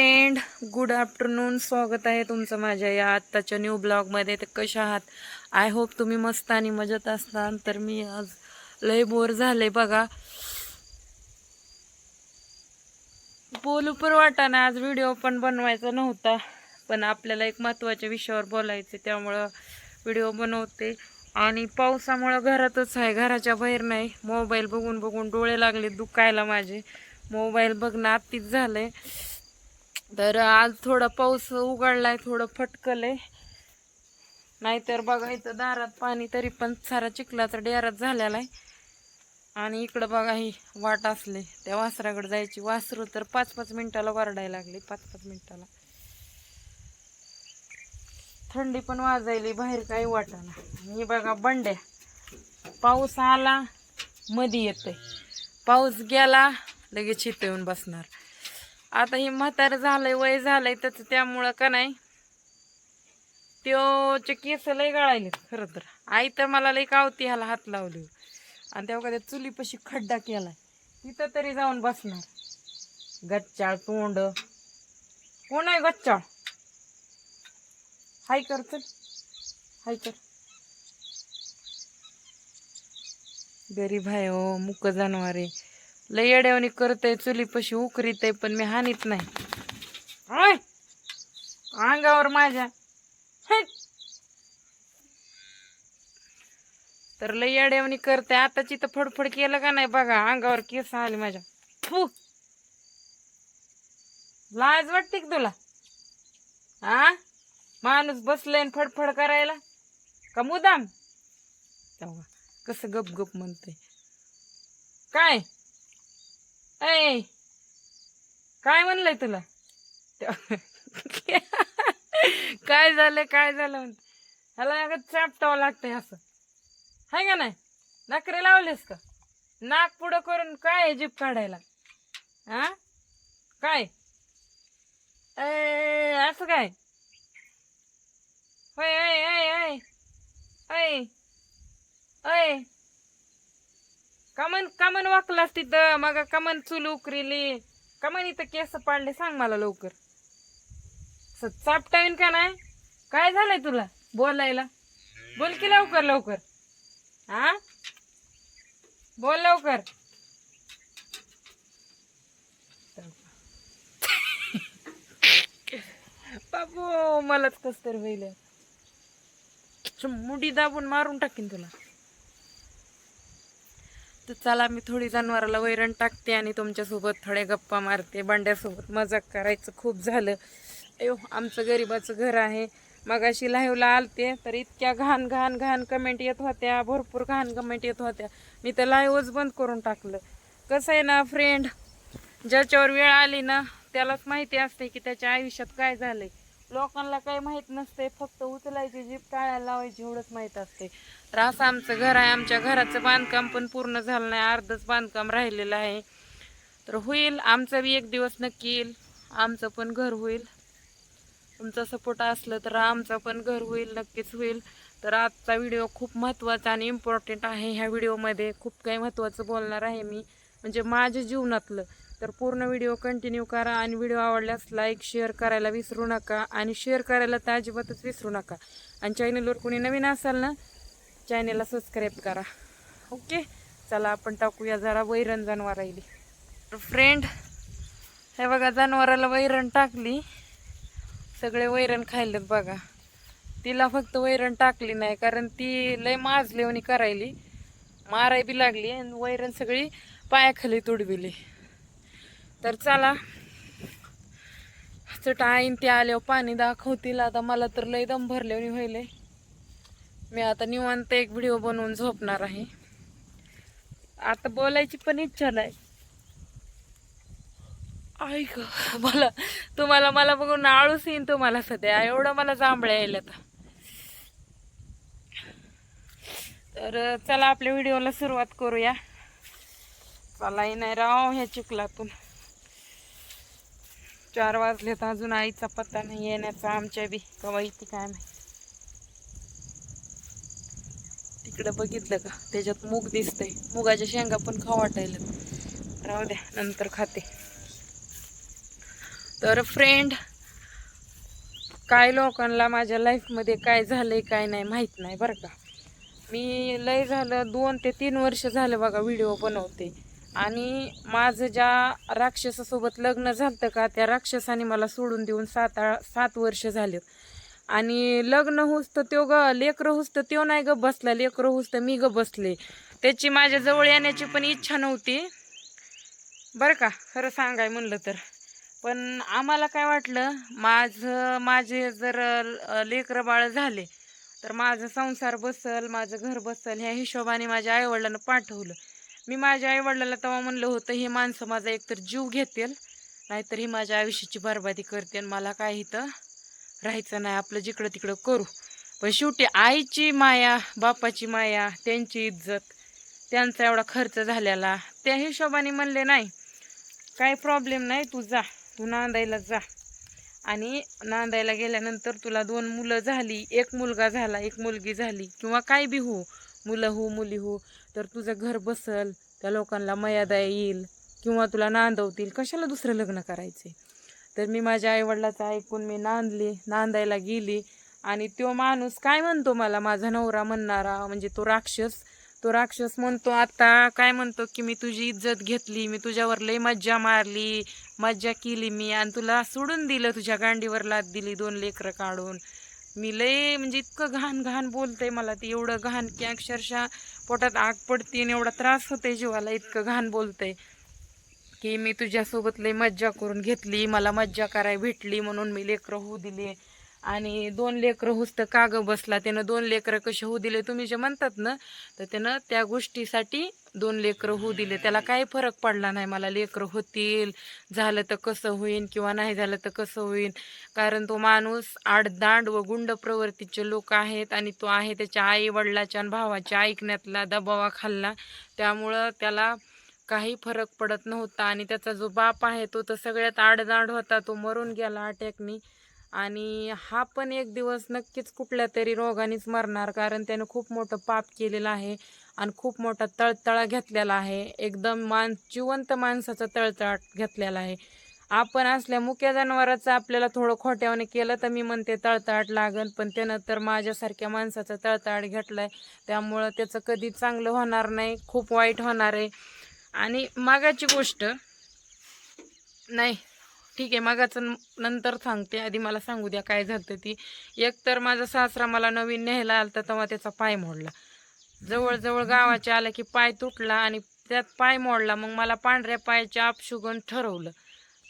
Friend good afternoon स्वागत आहे तुमचं माझ्या या आत्ताच्या न्यू ब्लॉगमध्ये तर कशा आहात? आय होप तुम्ही मस्त आणि मजेत असता तर मी आज लय बोर झाले बघा. बोलू पण वाटाना आज व्हिडिओ पण बनवायचा नव्हता. पण आपल्याला एक महत्त्वाच्या विषयावर बोलायचे त्यामुळं व्हिडिओ बनवते. आणि पावसामुळं घरातच आहे घराच्या बाहेर नाही. मोबाईल बघून बघून डोळे लागले दुखायला माझे. मोबाईल बघणं आतीच झालं आहे तर आज थोडा पाऊस उघडलाय थोडं फटकलंय. नाहीतर बघा इथं दारात पाणी तरी पण सारा चिखलाचा डेरात झालेला आहे. आणि इकडं बघा ही वाट असले. त्या वासराकडे जायची. वासरू तर पाच पाच मिनिटाला वारडायला लागली. पाच पाच मिनिटाला. थंडी पण वाजायली. बाहेर काही वाटाना. आणि बघा बंड्या. पाऊस आला मधी येतोय. पाऊस गेला लगेच इथं येऊन बसणार. आता हे म्हातार झालंय वय झालंय त्याचं त्यामुळं का नाही? त्योचे केस लय गाळायले खरं तर. आई तर मला लई कावती ह्याला हात लावली. आणि तेव्हा कधी चुलीपाशी खड्डा केलाय. तिथं तरी जाऊन बसणार. गच्चाळ तोंड. कोण आहे गच्चाळ? हाय कर चल. हाय कर. गरीब आहे हो मुक जनावरे लय येड्यावानी करतय चुलीपाशी उकरीत आहे पण मी हानीत नाही. ओय! अंगावर माझ्या. तर लय येड्यावानी करते आताची तर फडफड केलं का नाही बघा अंगावर केस आले माझ्या. फू! लाज वाटते का तुला? हा माणूस बसलाय फडफड करायला? का मुदाम? तेव्हा कसं गप गप म्हणते काय? ऐ काय म्हणलंय तुला? काय झालं काय झालं म्हणते? ह्याला अगं चापटावं लागतंय असं. हाय का नाही? नखरे लावलेस का? नाक पुढं करून काय आहे जीप काढायला? हा काय? ए, असं काय? होय ऐ ऐ ऐ ऐ ऐ कमन कमन वाकलास तिथं मग कमन चूल उकरीली. कमन इथं केस पाडले सांग मला लवकर. चापटावीन का नाही? काय झालंय तुला बोलायला? बोल की लवकर लवकर. हा बोल लवकर. बाबू मलाच कस तर होईल. मुडी दाबून मारून टाकीन तुला. तर चला मी थोडी जनावराला वैरण टाकते आणि तुमच्यासोबत थोडे गप्पा मारते बंड्यासोबत मजाक करायचं खूप झालं. अयो आमचं गरिबाचं घर आहे. मगाशी लाईव्हला आलते तर इतक्या घाण घाण घाण कमेंट येत होत्या भरपूर घाण कमेंट येत होत्या. मी तर लाईव्हच बंद करून टाकलं. कसं आहे ना फ्रेंड ज्याच्यावर वेळ आली ना त्यालाच माहिती असते की त्याच्या आयुष्यात काय झालं आहे लोकांना काही माहीत नसते फक्त उचलायची जीप टाळ्याला लावायची एवढंच माहीत असते तर असं आमचं घर आहे आमच्या घराचं बांधकाम पण पूर्ण झालं नाही अर्धच बांधकाम राहिलेलं आहे. तर होईल आमचं बी एक दिवस नक्की येईल आमचं पण घर होईल. तुमचा सपोर्ट असलं तर आमचं पण घर होईल नक्कीच होईल. तर आजचा व्हिडिओ खूप महत्त्वाचा आणि इम्पॉर्टंट आहे ह्या व्हिडिओमध्ये खूप काही महत्त्वाचं बोलणार आहे मी. म्हणजे माझ्या जीवनातलं. तर पूर्ण व्हिडिओ कंटिन्यू करा आणि व्हिडिओ आवडल्यास लाईक शेअर करायला विसरू नका आणि शेअर करायला तर अजिबातच विसरू नका. आणि चॅनलवर कोणी नवीन असाल ना चॅनलला सबस्क्राईब करा. ओके चला आपण टाकूया जरा वैरण जनावर राहिली तर फ्रेंड हे बघा जनावराला वैरण टाकली. सगळे वैरण खायलेत बघा. तिला फक्त वैरण टाकली नाही कारण ती लय माजलेवणी करायली. माराय बी लागली आणि वैरण सगळी पायाखाली तुडविली तर चला. चट आईन ते आल्यावर पाणी दाखवतील. आता मला तर लय दम भरले व्हायलंय. मी आता निवांत एक व्हिडिओ बनवून झोपणार आहे. आता बोलायची पण इच्छा नाही. ऐक मला तुम्हाला मला बघून आळूस येईन तुम्हाला सध्या. एवढं मला जांभळ्या यायला तर चला आपल्या व्हिडिओला सुरुवात करूया. चला नाही राव ह्या चिखलातून. चार वाजले तर अजून आईचा पत्ता नाही येण्याचा आमच्या बी. कवा इथे काय माहिती. तिकडं बघितलं का? त्याच्यात मूग दिसतंय. मुगाच्या शेंगा पण खाऊ वाटायला राहू द्या नंतर खाते. तर फ्रेंड काय लोकांना माझ्या लाईफमध्ये काय झालंय काय नाही माहीत नाही बरं का. मी लय झालं दोन ते तीन वर्ष झालं बघा व्हिडिओ बनवते. आणि माझं ज्या राक्षसासोबत लग्न झालं का त्या राक्षसाने मला सोडून देऊन सात सात वर्ष झाले. आणि लग्न होस त्यो ग लेकरं हुसतं त्यो नाही ग बसला लेकरं हुसतं मी ग बसले. त्याची माझ्या जवळ येण्याची पण इच्छा नव्हती. बरं का खरं सांगाय म्हणलं तर. पण आम्हाला काय वाटलं माझं माझे जर लेकरं बाळ झाले तर माझं संसार बसल माझं घर बसल ह्या हिशोबाने माझ्या आईवडिलांना पाठवलं. मी माझ्या आईवडिलाला तेव्हा म्हणलं होतं हे माणसं माझा एकतर जीव घेतील नाहीतर ही माझ्या आयुष्याची बरबादी करते आणि मला काय इथं राहायचं नाही आपलं जिकडं तिकडं करू. पण शेवटी आईची माया बापाची माया त्यांची इज्जत त्यांचा एवढा खर्च झालेला त्या हिशोबाने म्हणले नाही काय प्रॉब्लेम नाही तू जा तू नांदायला जा. आणि नांदायला गेल्यानंतर तुला दोन मुलं झाली एक मुलगा झाला एक मुलगी झाली किंवा काय बी हो मुलं हो मुली हो. तर तुझं घर बसल त्या लोकांना मर्यादा येईल किंवा तुला नांदवतील कशाला दुसरं लग्न करायचे? तर मी माझ्या आईवडिलाचं ऐकून मी नांदली नांदायला गेली. आणि तो माणूस काय म्हणतो मला? माझा नवरा म्हणणारा म्हणजे तो राक्षस तो राक्षस म्हणतो आता काय म्हणतो की मी तुझी इज्जत घेतली मी तुझ्यावर लई मज्जा मारली मज्जा केली मी आणि तुला सोडून दिलं तुझ्या गांडीवर लाद दिली दोन लेकरं काढून. मी लय म्हणजे इतकं घाण घाण बोलते मला ते एवढं घाण की अक्षरशः पोटात आग पडते आणि एवढा त्रास होते जीवाला इतकं घाण बोलते. की मी तुझ्यासोबत लई मज्जा करून घेतली मला मज्जा कराय भेटली म्हणून मी लेकरं होऊ दिली. आणि दोन लेकरं हुसतं काग बसला. त्यानं दोन लेकरं कसे होऊ दिले तुम्ही जे म्हणतात ना तर त्यानं त्या गोष्टीसाठी दोन लेकरं होऊ दिले. त्याला काही फरक पडला नाही. मला लेकरं होतील झालं तर कसं होईन किंवा नाही झालं तर कसं होईन. कारण तो माणूस आडदांड व गुंड प्रवृत्तीचे लोक आहेत आणि तो आहे त्याच्या आई वडिलाच्या आणि भावाच्या ऐकण्यातला दबावा खाल्ला. त्यामुळं त्याला काही फरक पडत नव्हता आणि त्याचा जो बाप आहे तो तर सगळ्यात आडदांड होता. तो मरून गेला अटॅकनी. आणि हा पण एक दिवस नक्कीच कुठल्या तरी रोगानेच मरणार कारण त्यानं खूप मोठं पाप केलेलं आहे आणि खूप मोठा तळतळा घेतलेला आहे. एकदम मान जिवंत माणसाचा तळतळाट घेतलेला आहे. आपण असल्या मुक्या जनावराचं आपल्याला थोडं खोट्यावाने केलं तर मी म्हणते तळतळाट लागन पण त्यानं तर माझ्यासारख्या माणसाचा तळतळाट आहे त्यामुळं त्याचं कधी चांगलं होणार नाही खूप वाईट होणार आहे. आणि मागाची गोष्ट नाही ठीक आहे मागाचं नंतर सांगते. आधी मला सांगू द्या काय झालं ती. एक तर माझा सासरा मला नवीन न्यायला आलता तेव्हा त्याचा पाय मोडला. जवळजवळ गावाच्या आला की पाय तुटला आणि त्यात पाय मोडला. मग मला पांढऱ्या पायाच्या अपशुगन ठरवलं.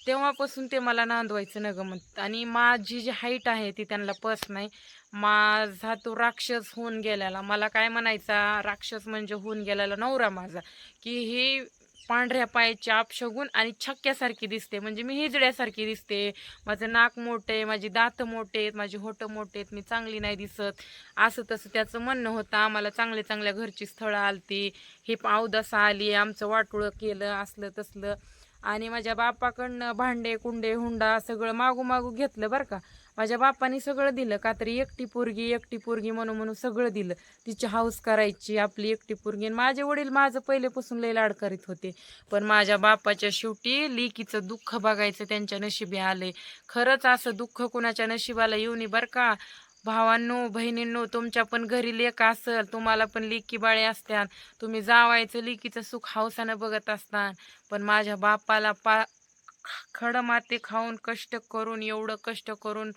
तेव्हापासून ते मला नांदवायचं न गमत आणि माझी जी हाईट आहे ती त्यांना पस नाही. माझा तो राक्षस होऊन गेलेला. मला काय म्हणायचा? राक्षस म्हणजे होऊन गेलेला नवरा माझा. की ही पांढऱ्या पायाची अपशगुन आणि छक्क्यासारखी दिसते. म्हणजे मी हिजड्यासारखी दिसते. माझं नाक मोठे आहे माझी दात मोठे आहेत माझी होटं मोठे आहेत मी चांगली नाही दिसत. असं तसं त्याचं म्हणणं होतं. आम्हाला चांगल्या चांगल्या घरची स्थळं आलती. हे पावदसा आली आमचं वाटोळं केलं असलं तसलं. आणि माझ्या बापाकडनं भांडे कुंडे हुंडा सगळं मागू मागू घेतलं बरं का. माझ्या बापाने सगळं दिलं. का तरी एकटी पोरगी एकटी पोरगी म्हणून म्हणून सगळं दिलं. तिची हाऊस करायची आपली एकटी पोरगी. आणि माझे वडील माझं पहिलेपासून लई लाड करीत होते. पण माझ्या बापाच्या शेवटी लेकीचं दुःख बघायचं त्यांच्या नशिबी आले खरंच असं दुःख कुणाच्या नशिबाला येऊ बरं का? भावांनो बहिणींनो तुमच्या पण घरी लेक असेल तुम्हाला पण लेकी बाळे असत्यान. तुम्ही जावायचं लेकीचं सुख हौसानं बघत असतान. पण माझ्या बापाला पा खडं माती खाऊन कष्ट करून एवढं कष्ट करून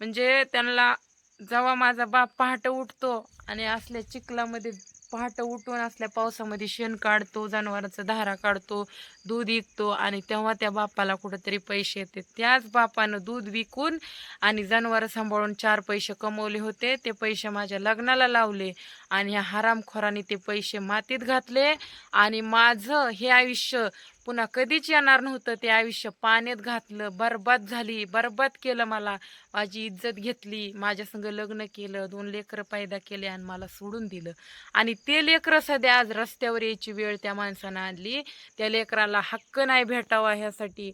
म्हणजे त्यांना जेव्हा माझा बाप पहाटं उठतो आणि असल्या चिखलामध्ये पहाटं उठून असल्या पावसामध्ये शेण काढतो जनावरांचा धारा काढतो दूध विकतो आणि तेव्हा त्या बापाला कुठंतरी पैसे येते. त्याच बापानं दूध विकून आणि जनावरं सांभाळून चार पैसे कमवले होते. ते पैसे माझ्या लग्नाला लावले आणि ह्या हरामखोराने ते पैसे मातीत घातले आणि माझं हे आयुष्य पुन्हा कधीच येणार नव्हतं ते आयुष्य. पाण्यात घातलं बरबाद झाली बरबाद केलं मला. माझी इज्जत घेतली माझ्यासंग लग्न केलं दोन लेकरं पैदा केले आणि मला सोडून दिलं. आणि ते लेकरं सध्या आज रस्त्यावर यायची वेळ त्या माणसानं आणली. त्या लेकराला हक्क नाही भेटावा ह्यासाठी.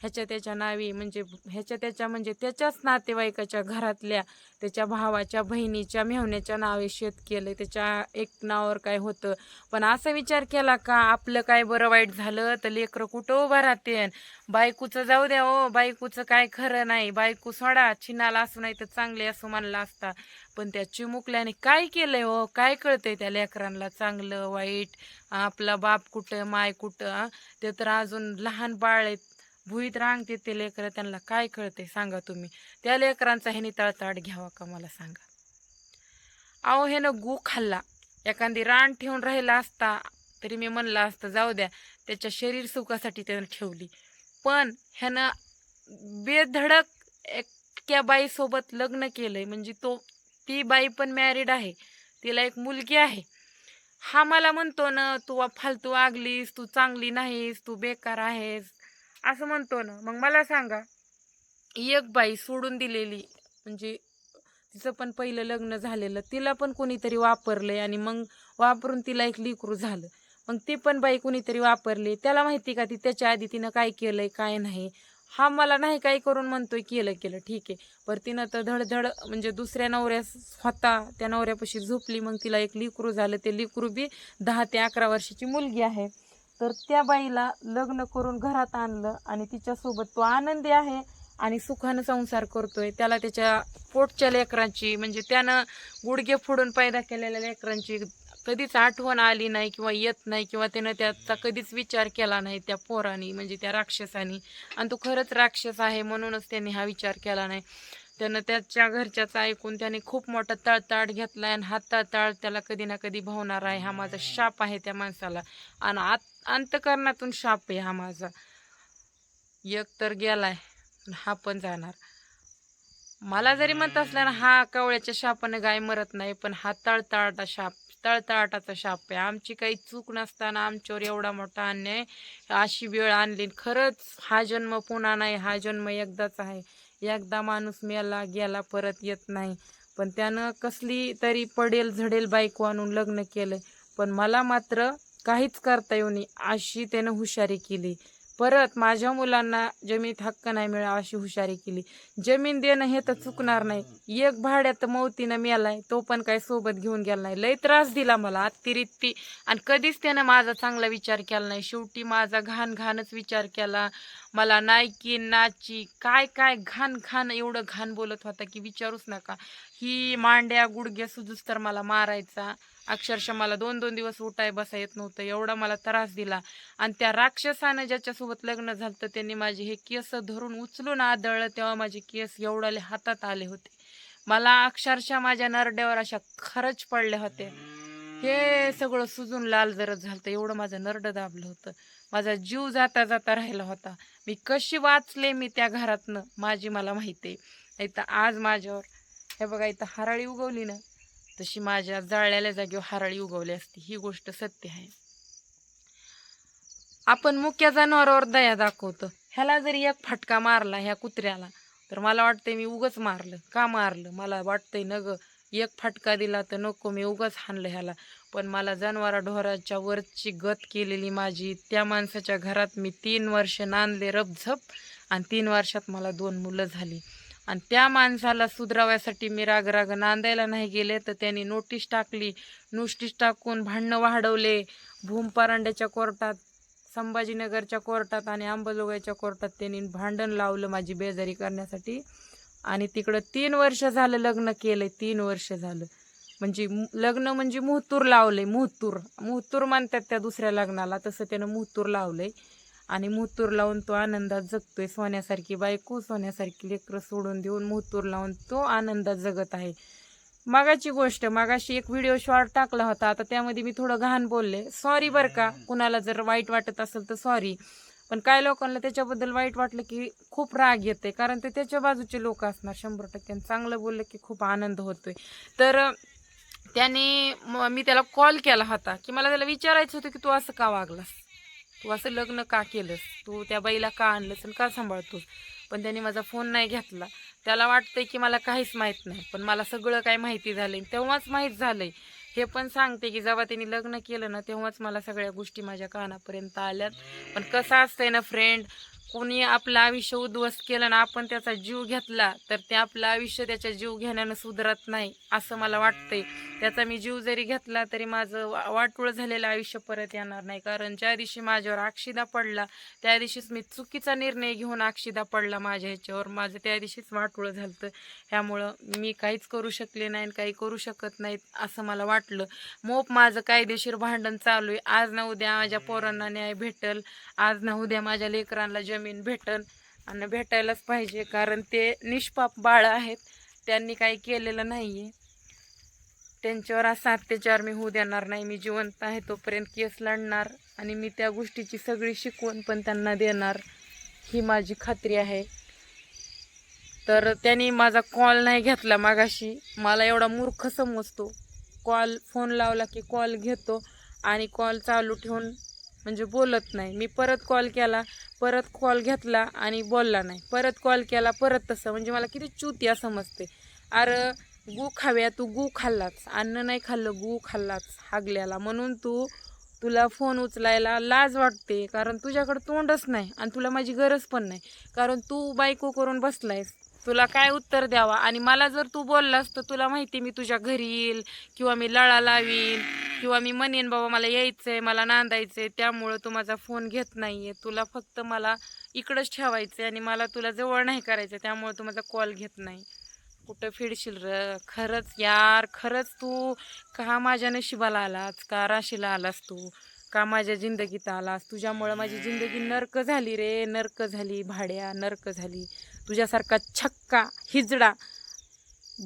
ह्याच्या त्याच्या नावी म्हणजे ह्याच्या त्याच्या म्हणजे त्याच्याच नातेवाईकाच्या घरातल्या त्याच्या भावाच्या बहिणीच्या मेहण्याच्या नावे शेत केलं. त्याच्या एक नावावर काय होतं? पण असा विचार केला का आपलं काय बरं वाईट झालं? तर लेकरं कुठं उभं राहते? बायकूचं जाऊ द्या हो बायकूचं काय खरं नाही. बायकू सोडा चिनाला असू नाही तर चांगले असं म्हणलं असता. पण त्या चिमुकल्याने काय केलंय हो? काय कळतंय त्या लेकरांना? चांगलं वाईट आपला बाप कुठं माय कुठं ते तर अजून लहान बाळ आहेत. भुईत रांगते ते लेकरं त्यांना काय कळते सांगा तुम्ही. त्या लेकरांचा ह्यानी तळताट घ्यावा का मला सांगा. अहो ह्यानं गु खाल्ला. एखादी रान ठेवून राहिला असता तरी मी म्हणलं असतं जाऊ द्या त्याच्या शरीर सुखासाठी त्यानं ठेवली. पण ह्यानं बेधडक एक्या बाईसोबत लग्न केलंय. म्हणजे तो ती बाई पण मॅरिड आहे. तिला एक मुलगी आहे. हा मला म्हणतो ना तू फालतू आगलीस तू चांगली नाहीस तू बेकार आहेस. असं म्हणतो ना. मग मला सांगा एक बाई सोडून दिलेली म्हणजे तिचं पण पहिलं लग्न झालेलं तिला पण कोणीतरी वापरलंय आणि मग वापरून तिला एक लिकरू झालं. मग ती पण बाई कोणीतरी वापरली. त्याला माहिती का ती त्याच्या आधी तिनं काय केलंय काय नाही? हा मला नाही काय करून म्हणतोय केलं केलं. ठीक आहे. पर तिनं तर धडधड म्हणजे दुसऱ्या नवऱ्या स्वतः त्या नवऱ्यापाशी झोपली. मग तिला एक लिकरू झालं. ते लिकरू बी दहा ते अकरा वर्षाची मुलगी आहे. तर त्या बाईला लग्न करून घरात आणलं आणि तिच्यासोबत तो आनंदी आहे आणि सुखानं संसार करतोय. त्याला त्याच्या पोटच्या लेकरांची म्हणजे त्यानं गुडघे फोडून पैदा केलेल्या लेकरांची कधीच आठवण आली नाही किंवा येत नाही किंवा त्यानं त्याचा कधीच विचार केला नाही त्या पोरानी म्हणजे त्या राक्षसानी. आणि तो खरंच राक्षस आहे म्हणूनच त्यांनी हा विचार केला नाही. त्यानं त्याच्या घरच्याचं ऐकून त्याने खूप मोठा तळताळ घेतलाय आणि हा तळताळ त्याला कधी ना कधी भावणार आहे. हा माझा शाप आहे त्या माणसाला. आणि आत अंतकरणातून शाप आहे हा माझा. एक तर गेलाय हा पण जाणार. मला जरी म्हणत असला ना हा कवळ्याच्या शापाने गाय मरत नाही पण हा तळतळाटा शाप तळतळाटाचा शाप आहे. आमची काही चूक नसताना आमच्यावर एवढा मोठा अन्याय अशी वेळ आणली. खरंच हा जन्म पुन्हा नाही हा जन्म एकदाच आहे. एकदा माणूस मेला गेला परत येत नाही. पण त्यानं कसली तरी पडेल झडेल बायको आणून लग्न केलं पण मला मात्र काहीच करता येऊ नये अशी त्यानं हुशारी केली. परत माझ्या मुलांना जमीन हक्क नाही मिळावा अशी हुशारी केली. जमीन देणं हे तर चुकणार नाही. एक भाड्यात मौतीनं मेलाय तो पण काही सोबत घेऊन गेला नाही. लय त्रास दिला मला अतिरिक्ती आणि कधीच त्यानं माझा चांगला विचार केला नाही. शेवटी माझा घाण घाणच विचार केला. मला नायकी नाची काय काय घाण घाण एवढं घाण बोलत होता की विचारूच नका. ही मांड्या गुडघ्या सुजूस तर मला मारायचा. अक्षरशः मला दोन दोन दिवस उठाय बसा येत नव्हतं. एवढा मला त्रास दिला. आणि त्या राक्षसानं ज्याच्यासोबत लग्न झालं तर त्यांनी माझे हे केस धरून उचलून आदळलं तेव्हा माझे केस एवढाले हातात आले होते. मला अक्षरशः माझ्या नरड्यावर अशा खरंच पडल्या होत्या. हे सगळं सुजून लाल जरत झालं एवढं माझं नरडं दाबलं होतं. माझा जीव जाता जाता राहिला होता. मी कशी वाचले मी त्या घरातनं माझी मला माहिती आहे. इथं आज माझ्यावर हे बघा इथं हराळी उगवली ना. तशी माझ्या जाळलेल्या जागेवर हराळी उगवली असती. ही गोष्ट सत्य आहे. आपण मुक्या जनावरावर दया दाखवतो. ह्याला जरी एक फटका मारला ह्या कुत्र्याला तर मला वाटतंय मी उगच मारलं. का मारलं? मला वाटतंय न ग एक फटका दिला तर नको मी उगच हाणलं ह्याला. पण मला जनावरा ढोराच्या वरची गत केलेली माझी त्या माणसाच्या घरात मी तीन वर्ष नांदले रपझप आणि तीन वर्षात मला दोन मुलं झाली. आणि त्या माणसाला सुधराव्यासाठी मी रागराग नांदायला नाही गेले तर त्यांनी नोटीस टाकली. नोटीस टाकून भांडणं वाढवले. भूम परांड्याच्या कोर्टात संभाजीनगरच्या कोर्टात आणि अंबाजोगाईच्या कोर्टात त्यांनी भांडण लावलं माझी बेजारी करण्यासाठी. आणि तिकडं तीन वर्ष झालं लग्न केलं तीन वर्ष झालं. म्हणजे लग्न म्हणजे मुहतूर लावलंय मुहतूर मुहतूर म्हणतात त्या दुसऱ्या लग्नाला तसं त्यानं मुहतूर लावलंय. आणि मुहतूर लावून तो आनंदात जगतोय. सोन्यासारखी बायको सोन्यासारखी लेकरं सोडून देऊन मुहतूर लावून तो आनंदात जगत आहे. मागाची गोष्ट मागाशी एक व्हिडिओ शॉर्ट टाकला होता. आता त्यामध्ये मी थोडं घाण बोलले. सॉरी बरं का कुणाला जर वाईट वाटत असेल तर सॉरी पण काय लोकांना त्याच्याबद्दल वाईट वाटलं की खूप राग येते कारण ते त्याच्या बाजूचे लोक असणार. शंभर टक्के चांगलं बोललं की खूप आनंद होतोय. तर त्याने मी त्याला कॉल केला होता की मला त्याला विचारायचं होतं की तू असं का वागलास? तू असं लग्न का केलंस? तू त्या बाईला का आणलंस आणि का सांभाळतोस? पण त्याने माझा फोन नाही घेतला. त्याला वाटतंय की मला काहीच माहीत नाही पण मला सगळं काय माहिती झालंय. तेव्हाच माहीत झालंय. हे पण सांगते की जेव्हा त्यांनी लग्न केलं ना तेव्हाच मला सगळ्या गोष्टी माझ्या कानापर्यंत आल्यात. पण कसं असतंय ना फ्रेंड कोणी आपलं आयुष्य उद्ध्वस्त केलं ना आपण त्याचा जीव घेतला तर ते आपलं आयुष्य त्याच्या जीव घेण्यानं सुधरत नाही असं मला वाटतंय. त्याचा मी जीव जरी घेतला तरी माझं वा- झालेलं आयुष्य परत येणार नाही. कारण ज्या दिवशी माझ्यावर आक्षिदा पडला त्या दिवशीच मी चुकीचा निर्णय घेऊन आक्षिदा पडला माझ्या ह्याच्यावर. माझं त्या दिवशीच वाटूळ झालं ह्यामुळं मी काहीच करू शकले नाही आणि काही करू शकत नाहीत असं मला वाटलं. मोप माझं कायदेशीर भांडण चालू आहे. आज ना उद्या माझ्या पोरांना न्याय भेटल. आज ना उद्या माझ्या लेकरांना जे जमीन भेटन आणि भेटायलाच पाहिजे कारण ते निष्पाप बाळ आहेत. त्यांनी काही केलेलं नाही आहे त्यांच्यावर असा अत्याचार मी होऊ देणार नाही. मी जिवंत आहे तोपर्यंत केस लढणार आणि मी त्या गोष्टीची सगळी शिकवण पण त्यांना देणार. ही माझी खात्री आहे. तर त्यांनी माझा कॉल नाही घेतला मागाशी. मला एवढा मूर्ख समजतो. कॉल फोन लावला की कॉल घेतो आणि कॉल चालू ठेवून म्हणजे बोलत नाही. मी परत कॉल केला परत कॉल घेतला आणि बोलला नाही. परत कॉल केला परत तसं. म्हणजे मला किती चुतिया समजते. अरे गू खाव्या तू गू खाल्लाच अन्न नाही खाल्लं गू खाल्लाच हागल्याला. म्हणून तू तुला फोन उचलायला लाज वाटते. कारण तुझ्याकडं तोंडच नाही आणि तुला माझी गरज पण नाही. कारण तू बायको करून बसलायस. तुला काय उत्तर द्यावा? आणि मला जर तू बोललास तर तुला माहिती मी तुझ्या घरी येईल किंवा मी लळा लावीन किंवा मी म्हणेन बाबा मला यायचंय मला नांदायचंय त्यामुळं तू माझा फोन घेत नाहीये. तुला फक्त मला इकडंच ठेवायचंय आणि मला तुला जवळ नाही करायचं त्यामुळे तू माझा कॉल घेत नाही. कुठं फिरशील र? खरंच यार खरंच तू का माझ्या नशिबाला आलास? का राशीला आलास तू? का माझ्या जिंदगीत आलास? तुझ्यामुळं माझी जिंदगी नर्क झाली रे नर्क झाली भाड्या नर्क झाली. तुझ्यासारखा छक्का हिजडा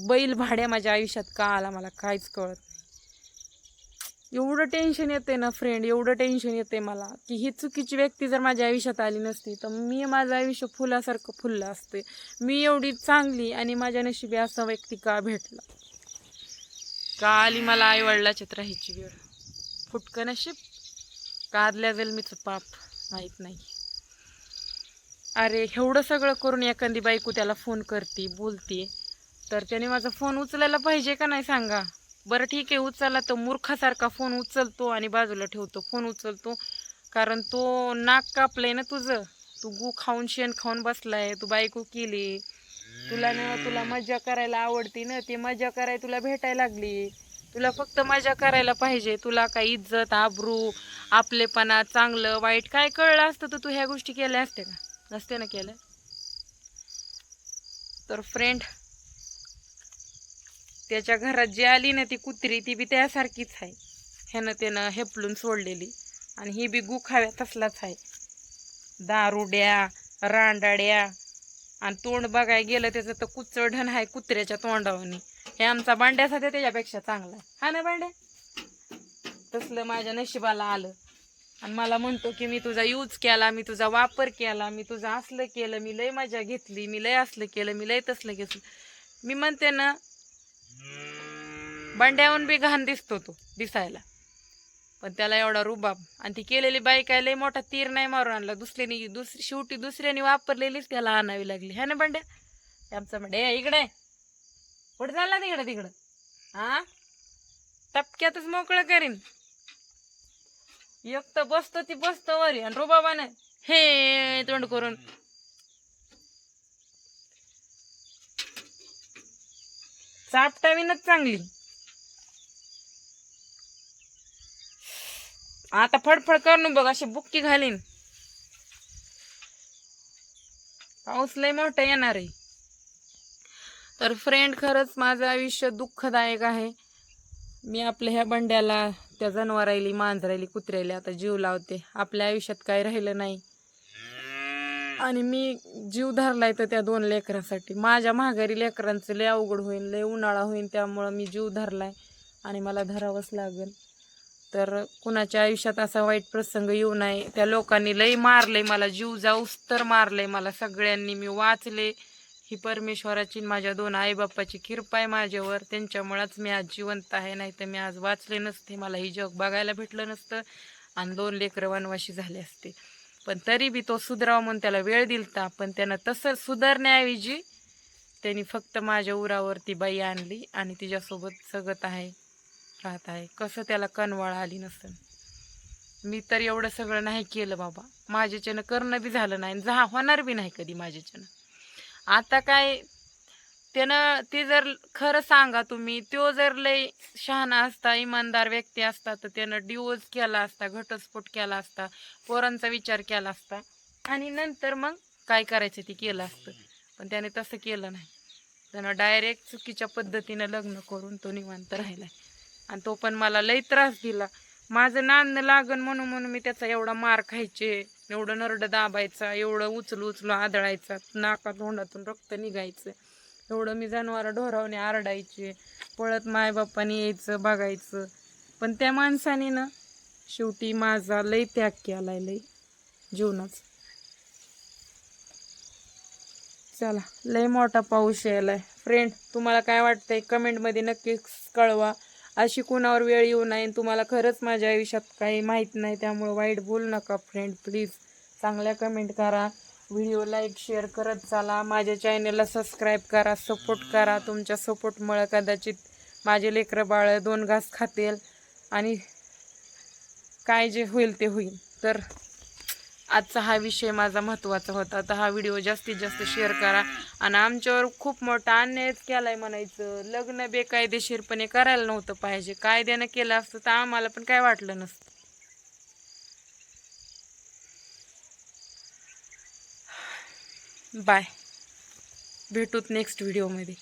बैल भाड्या माझ्या आयुष्यात का आला मला काहीच कळत नाही. एवढं टेन्शन येते ना फ्रेंड एवढं टेन्शन येते मला की ही चुकीची व्यक्ती जर माझ्या आयुष्यात आली नसती तर मी माझं आयुष्य फुलासारखं फुललं असते. मी एवढी चांगली आणि माझ्या नशिबी असा व्यक्ती का भेटला? का आली मला आईवडिलाच्यात राहायची वेळ. फुटकं नशीब का आदल्या जन्मीचं पाप माहीत नाही. अरे एवढं सगळं करून एखादी बायको त्याला फोन करते बोलते तर त्याने माझा फोन उचलायला पाहिजे का नाही सांगा? बरं ठीक आहे उचलला तर मूर्खासारखा फोन उचलतो आणि बाजूला ठेवतो फोन उचलतो. कारण तो नाक कापलंय ना तुझं. तू गू खाऊन शेण खाऊन बसलाय तू बायको केली. तुला ना तुला मजा करायला आवडती ना ती मजा करायला तुला भेटायला लागली. तुला फक्त मजा करायला पाहिजे तुला काय इज्जत आबरू आपलेपणा चांगलं वाईट काय कळलं असतं तर तू ह्या गोष्टी केल्या असते का? नसते ना केलं. तर फ्रेंड त्याच्या घरात जी आली ना ती कुत्री ती बी त्यासारखीच आहे. ह्यानं त्यानं हेपलून सोडलेली. आणि ही बी गुखाव्या तसलाच आहे. दारुड्या रांडाड्या आणि तोंड बघायला गेलं त्याचं तर कुचडण आहे कुत्र्याच्या तोंडावनी हे आमचा बांड्यासाठी सध्या त्याच्यापेक्षा चांगला आहे. हा ना बांड्या? तसलं माझ्या नशिबाला आलं. आणि मला म्हणतो की मी तुझा यूज केला मी तुझा वापर केला मी तुझं असलं केलं मी लय मजा घेतली मी लय असलं केलं मी लय तसलं घेतलं मी म्हणते ना बंड्याहून बी घाण दिसतो तो दिसायला. पण त्याला एवढा रुबाब. आणि ती केलेली बाईक आहे लय मोठा तीर नाही मारून आणला. दुसऱ्यानी दुसरी शेवटी दुसऱ्याने वापरलेलीच त्याला आणावी लागली. है ना बंड्या? आमचं आमचा बंड्या इकडे कुठं चालला तिकडं तिकडं? हा टपक्यातच मोकळं करीन. एक तर बसतो ती बसतो वरी आणि रुबाबाने हे तोंड करून. चापटावीनच चांगली. आता फडफड करून बघ अशी बुक्की घालीन. पाऊस लय मोठा येणार आहे. तर फ्रेंड खरंच माझं आयुष्य दुःखदायक आहे. मी आपल्या ह्या बंड्याला त्या जनावरायली मांजरायली कुत्र्याला आता जीव लावते. आपल्या आयुष्यात काय राहिलं नाही. आणि मी जीव धरलाय तर त्या दोन लेकरांसाठी. माझ्या माघारी लेकरांचं लय अवघड होईल लय उन्हाळा होईल त्यामुळं मी जीव धरलाय आणि मला धरावंच लागेल. तर कुणाच्या आयुष्यात असा वाईट प्रसंग येऊ नये. त्या लोकांनी लय मारलंय मला जीव जाऊस तर मारलंय मला. सगळ्यांनी मी वाचले. ही परमेश्वराची माझ्या दोन आईबापाची कृपा आहे माझ्यावर. त्यांच्यामुळेच मी आज जिवंत आहे नाही तर मी आज वाचले नसते. मला ही जग बघायला भेटलं नसतं आणि दोन लेकरं वनवाशी झाले असते. पण तरी बी तो सुधरावा म्हणून त्याला वेळ दिलता. पण त्यानं तसं सुधारण्याऐवजी त्यांनी फक्त माझ्या उरावरती बाई आणली आणि तिच्यासोबत सगत आहे राहत आहे. कसं त्याला कनवाळ आली नसेल मी तर एवढं सगळं नाही केलं बाबा. माझ्याच्यानं करणं बी झालं नाही जा होणार बी नाही कधी माझ्याच्यानं. आता काय त्यानं ते जर खरं सांगा तुम्ही तो जर लय शहाणा असता इमानदार व्यक्ती असता तर त्यानं डिवोर्स केला असता घटस्फोट केला असता पोरांचा विचार केला असता आणि नंतर मग काय करायचं ते केलं असतं. पण त्याने तसं केलं नाही. त्यानं डायरेक्ट चुकीच्या पद्धतीनं लग्न करून तो निवांत राहिला आणि तो पण मला लई त्रास दिला. माझं नांद लागन म्हणून म्हणून मी त्याचा एवढा मार खायचे. एवढं नरडं दाबायचा एवढं उचलू उचलू आदळायचा नाका तोंडातून रक्त निघायचं. एवढं मी जनावर ढोरावणे आरडायचे पळत मायबापाने यायचं बघायचं. पण त्या माणसाने ना शेवटी माझा लई त्याग केलाय लई जीवनाचा. चला लय मोठा पाऊस यायलाय. फ्रेंड तुम्हाला काय वाटतंय? कमेंटमध्ये नक्कीच कळवा. अशी कुणावर वेळ येऊ नये. तुम्हाला खरंच माझ्या आयुष्यात काही माहीत नाही त्यामुळे वाईट बोलू नका फ्रेंड प्लीज चांगल्या कमेंट करा. व्हिडिओ लाईक शेअर करत चाला. माझ्या चॅनलला सबस्क्राईब करा सपोर्ट करा. तुमच्या सपोर्टमुळं कदाचित माझे लेकरं बाळ दोन घास खातील आणि काय जे होईल ते होईल. तर आजचा हा विषय माझा महत्त्वाचा होता. तर हा व्हिडिओ जास्तीत जास्त शेअर करा. आणि आमच्यावर खूप मोठा अन्यायच केला आहे म्हणायचं. लग्न बेकायदेशीरपणे करायला नव्हतं पाहिजे. कायद्यानं केलं असतं तर आम्हाला पण काय वाटलं नसतं. बाय. भेटूत नेक्स्ट व्हिडिओमध्ये